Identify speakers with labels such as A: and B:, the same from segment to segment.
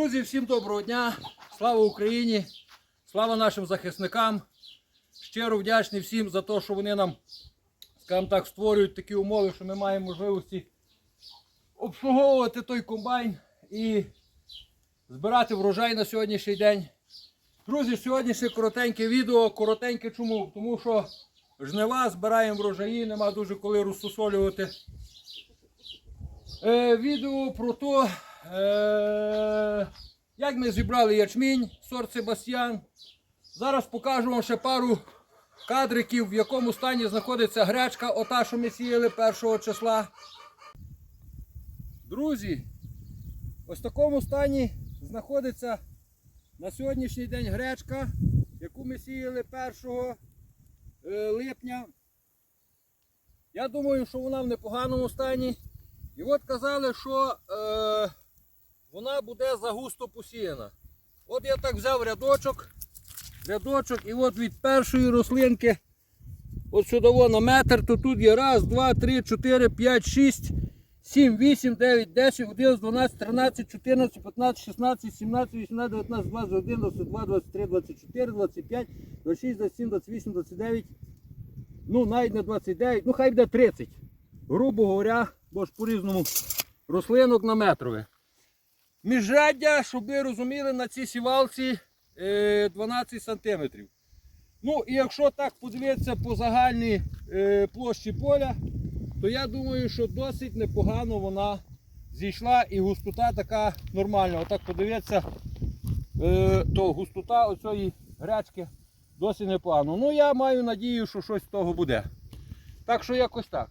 A: Друзі, всім доброго дня! Слава Україні! Слава нашим захисникам! Щиро вдячний всім за те, що вони нам, так, створюють такі умови, що ми маємо можливості обслуговувати той комбайн і збирати врожай на сьогоднішній день. Друзі, сьогоднішнє коротеньке відео. Коротеньке чому? Тому що жнива збираємо врожаї, нема дуже коли розсусолювати. Е, відео про те, е, як ми зібрали ячмінь, сорт Себастьян. Зараз покажу вам ще пару кадриків, в якому стані знаходиться гречка, ота, що ми сіяли 1 числа. Друзі, ось в такому стані знаходиться на сьогоднішній день гречка, яку ми сіяли 1 е, липня. Я думаю, що вона в непоганому стані. І от казали, що е, вона буде загусто посіяна. От я так взяв рядочок, рядочок, і от від першої рослинки, от сюди на метр, то тут є раз, два, три, чотири, п'ять, шість, сім, вісім, дев'ять, десять, одинадцять, дванадцять, тринадцять, чотирнадцять, п'ятнадцять, шістнадцять, сімнадцять, вісімнадцять, дев'ятнадцять, двадцять один, двадцять два, двадцять три, двадцять чотири, двадцять п'ять, двадцять шість, двадцять сім, двадцять вісім, двадцять дев'ять. Ну, навіть не 29, ну хай буде 30. Грубо говоря, бо ж по-різному рослинок на метрове. Міжряддя, щоб ви розуміли, на цій сівалці е, 12 см. Ну і якщо так подивитися по загальній е, площі поля, то я думаю, що досить непогано вона зійшла і густота така нормальна. Отак подивитися, е, то густота оцієї гречки досить непогано. Ну я маю надію, що щось з того буде. Так що якось так.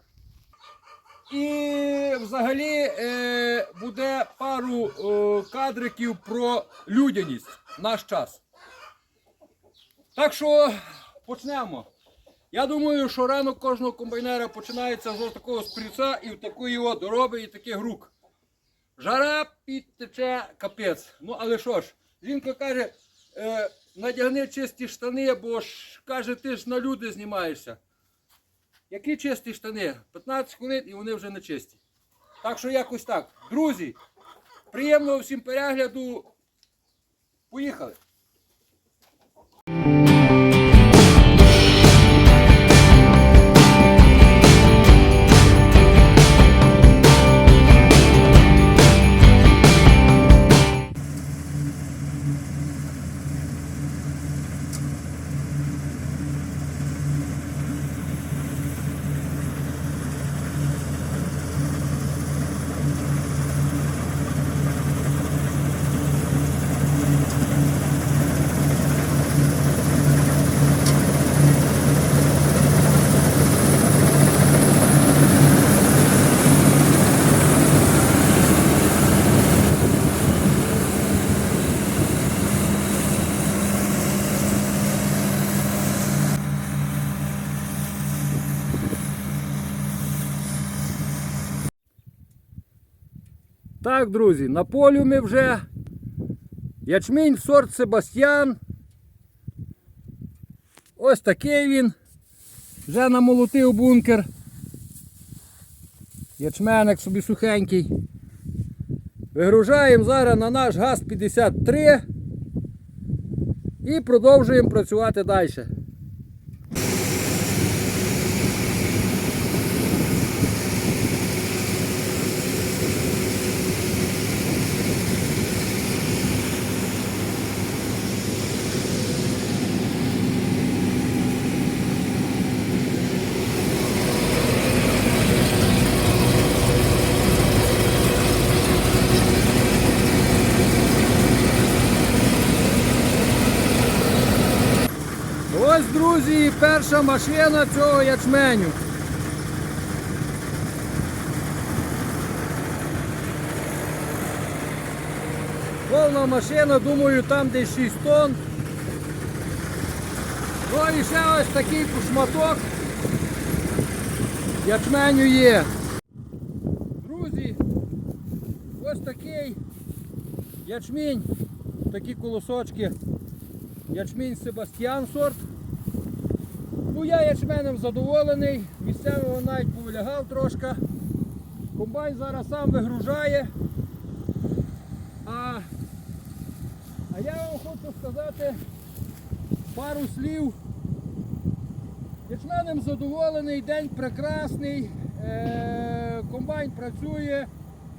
A: І взагалі е, буде пару е, кадриків про людяність наш час. Так що почнемо. Я думаю, що ранок кожного комбайнера починається з такого спріца і в такої от дороби і таких рук. Жара підтече капець. Ну але що ж, жінка каже, е, надягни чисті штани, бо ж каже, ти ж на люди знімаєшся. Які чисті штани? 15 хвилин і вони вже не чисті. Так що якось так. Друзі, приємного всім перегляду. Поїхали. Так, друзі, на полю ми вже. Ячмінь сорт Себастьян. Ось такий він. Вже намолотив бункер. Ячменник собі сухенький. Вигружаємо зараз на наш ГАЗ-53 і продовжуємо працювати далі. Ось, друзі, перша машина цього ячменю. Повна машина, думаю, там десь 6 тонн. Ну і ще ось такий шматок ячменю є. Друзі, ось такий ячмінь, такі колосочки. Ячмінь Себастьян сорт. Ну я ячменем задоволений, місцевого навіть повилягав трошки. Комбайн зараз сам вигружає. А А я вам хочу сказати пару слів. Ячменем задоволений, день прекрасний, е- комбайн працює,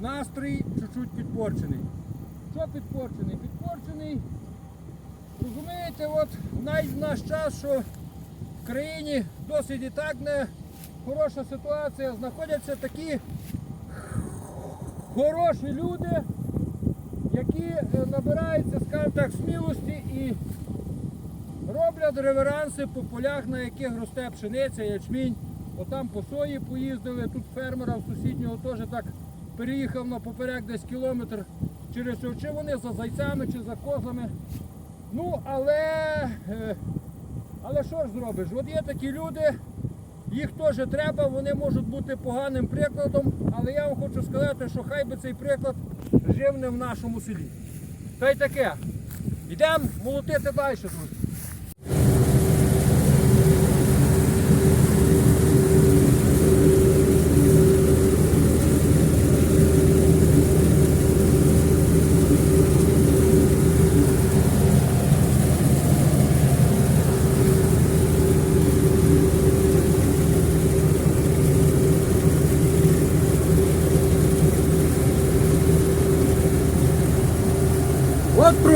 A: настрій чуть-чуть підпорчений. Що підпорчений? Підпорчений. Розумієте, от навіть в наш час, що в країні досить і так не хороша ситуація, знаходяться такі хороші люди, які е, набираються, скажімо так, смілості і роблять реверанси по полях, на яких росте пшениця, ячмінь. Отам по сої поїздили, тут фермера сусіднього теж так переїхав на поперек десь кілометр через чи вони за зайцями, чи за козами. Ну, але, е, але що ж зробиш? От є такі люди, їх теж треба, вони можуть бути поганим прикладом, але я вам хочу сказати, що хай би цей приклад жив не в нашому селі. Та й таке. Йдемо молотити далі, друзі.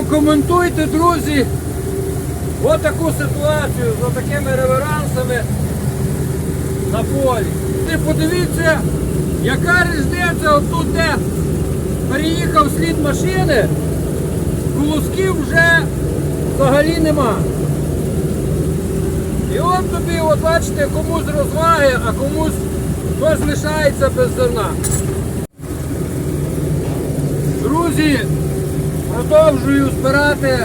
A: От прокоментуйте, друзі, от таку ситуацію з такими реверансами на полі. І подивіться, яка різниця отут, де переїхав слід машини, колосків вже взагалі нема. І от тобі, от бачите, комусь розваги, а комусь хтось лишається без зерна. Друзі, Продовжую збирати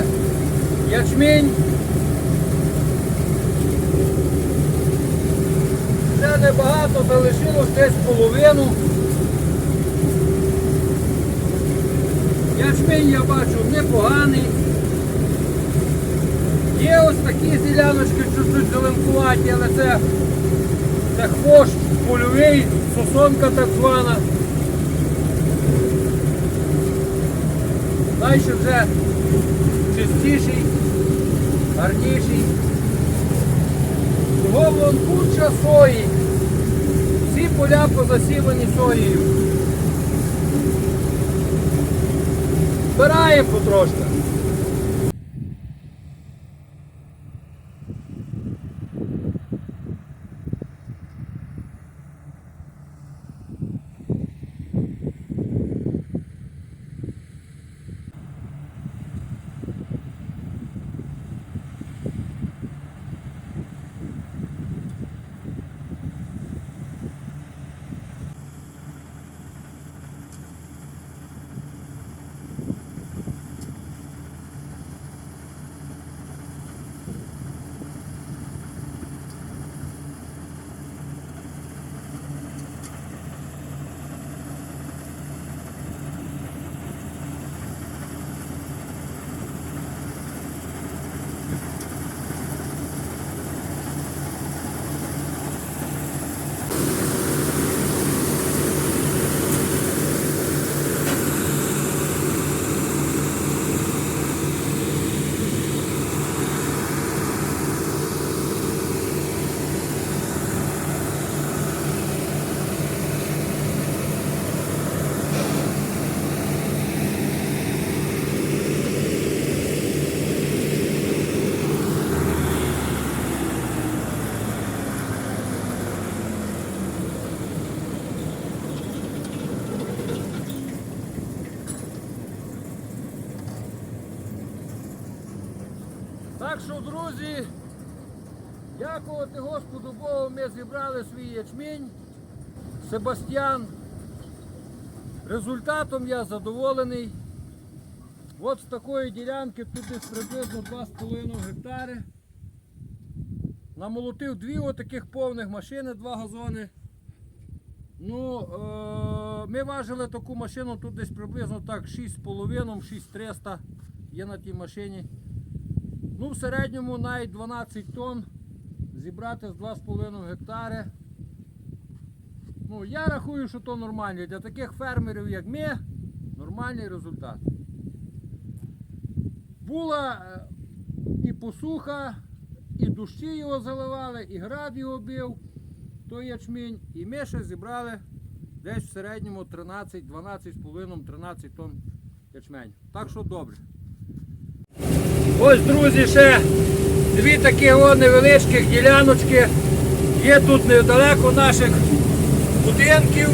A: ячмінь. Ще небагато залишилось десь половину. Ячмінь я бачу непоганий. Є ось такі діляночки чуть-чуть зеленкуваті, але це, це хвощ польовий, сосонка так звана. Далі вже чистіший, гарніший. Його вон куча сої. Всі поля позасівані соєю. Збираємо потрошки. Що, друзі, дякувати Господу Богу, ми зібрали свій ячмінь. Себастьян. Результатом я задоволений. От з такої ділянки тут десь приблизно 2,5 гектари. Намолотив дві отаких повних машини, два газони. Ну, е- ми важили таку машину тут десь приблизно так 6,5, 6300 є на тій машині. Ну, в середньому навіть 12 тонн зібрати з 2,5 гектари. Ну, я рахую, що то нормально. Для таких фермерів, як ми, нормальний результат. була е, і посуха, і дощі його заливали, і град його бив, той ячмінь. І ми ще зібрали десь в середньому 13, 12 з половиною, 13 тонн ячменю. Так що добре. Ось, друзі, ще дві такі о невеличких діляночки. Є тут недалеко наших будинків.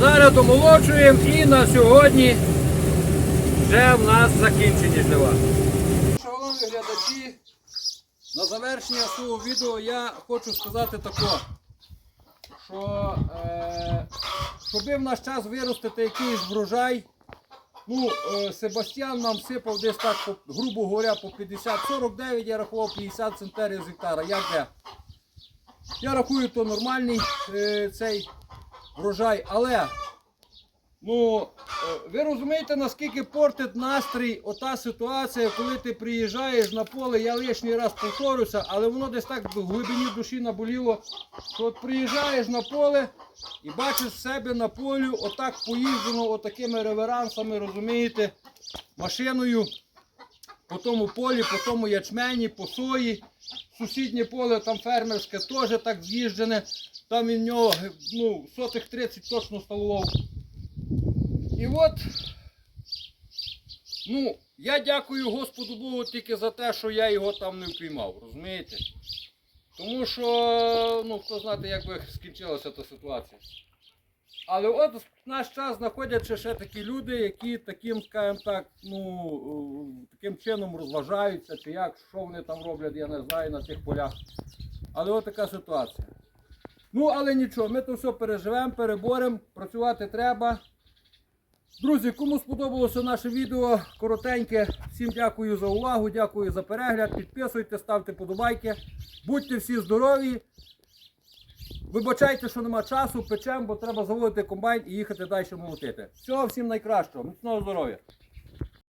A: Зараз домолочуємо і на сьогодні вже в нас закінчені жнива. Шановні глядачі, на завершення свого відео я хочу сказати таке, що е, щоби в наш час виростити якийсь врожай, ну, е, Себастьян нам сипав десь так, грубо говоря, по 50-49, я рахував 50 центнерів з гектара. Як де? Я рахую, то нормальний е, цей врожай, але ну, е, ви розумієте, наскільки портить настрій ота ситуація, коли ти приїжджаєш на поле, я лишній раз повторюся, але воно десь так в глибині душі наболіло, що от приїжджаєш на поле і бачиш себе на полю, отак поїздено, отакими реверансами, розумієте, машиною по тому полі, по тому ячмені, по сої. Сусіднє поле, там фермерське, теж так з'їжджене. Там він в нього ну, сотих 30 точно ставолов. І от, ну, я дякую Господу Богу тільки за те, що я його там не впіймав, розумієте? Тому що, ну, хто знає, як би скінчилася та ситуація. Але от в наш час знаходяться ще такі люди, які таким, скажімо так, ну, е, таким чином розважаються, чи як, що вони там роблять, я не знаю на тих полях. Але от така ситуація. Ну, але нічого, ми то все переживемо, переборемо, працювати треба. Друзі, кому сподобалося наше відео коротеньке, всім дякую за увагу, дякую за перегляд. Підписуйте, ставте подобайки. Будьте всі здорові. Вибачайте, що нема часу, печем, бо треба заводити комбайн і їхати далі молотити. Всього всім найкращого, міцного здоров'я!